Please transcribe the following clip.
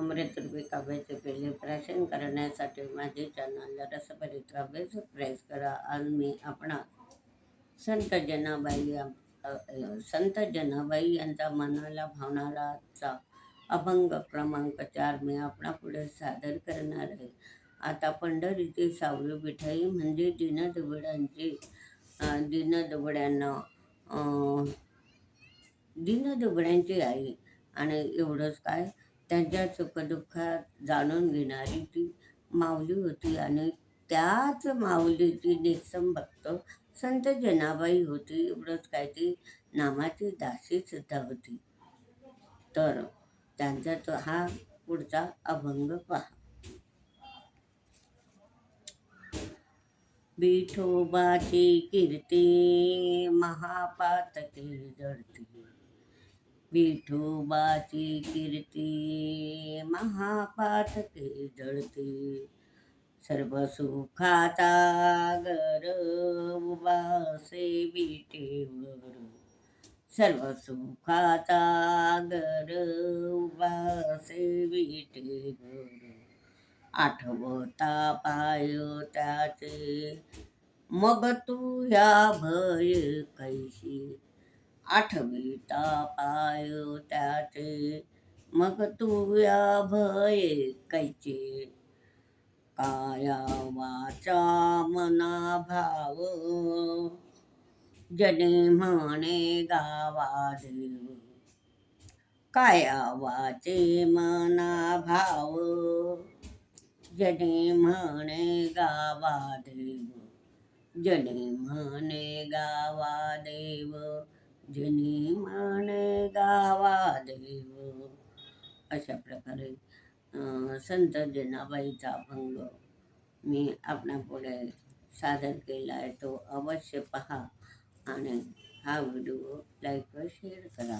अमृतरूपी काव्याचे पहिले प्राशन करण्यासाठी माझे चॅनल रसभरीत काव्य प्रेस करा आज मी आपणा संत जनाबाई या- संत जनाबाई यांचा मनाला भावणारा आजचा अभंग क्रमांक चार मी आपणापुढे सादर करणार आहे. आता पंढरीची सावली विठाई म्हणजे दिनदुबळ्यांची अ, दिनदुबळ्यांना आई. आणि एवढंच काय? त्यांच्या सुखदुःखात जाणून घेणारी ती माऊली होती आणि त्याच माऊलीची निसम भक्त संत जनाबाई होती एवढंच काय ती नामाची दासी सुद्धा होती. तर त्यांचा तो हा पुढचा अभंग पहा. विठोबाची कीर्ती महापातकी जडती. विठोबाची कीर्ती महापातके जळते. सर्व सुखाचा गर उबासे विटेवर. सर्व सुखाचा गर उबासे विटेवर. आठवता पाय त्याचे मग तू या भय कैशी आठविता पाय त्याचे मग तू या भय कैचे. काया वाचा मना भाव. जने म्हणे गावा देव काया वाचे मना भाव. जने म्हणे गावा देव जने म्हणे गावा देव जने मन गावा देव. अशा प्रकारे संत जनाबाईचा अभंग मी आपणापुढे सादर केला आहे. तो अवश्य पहा आणि हा व्हिडिओ लाईक व शेअर करा.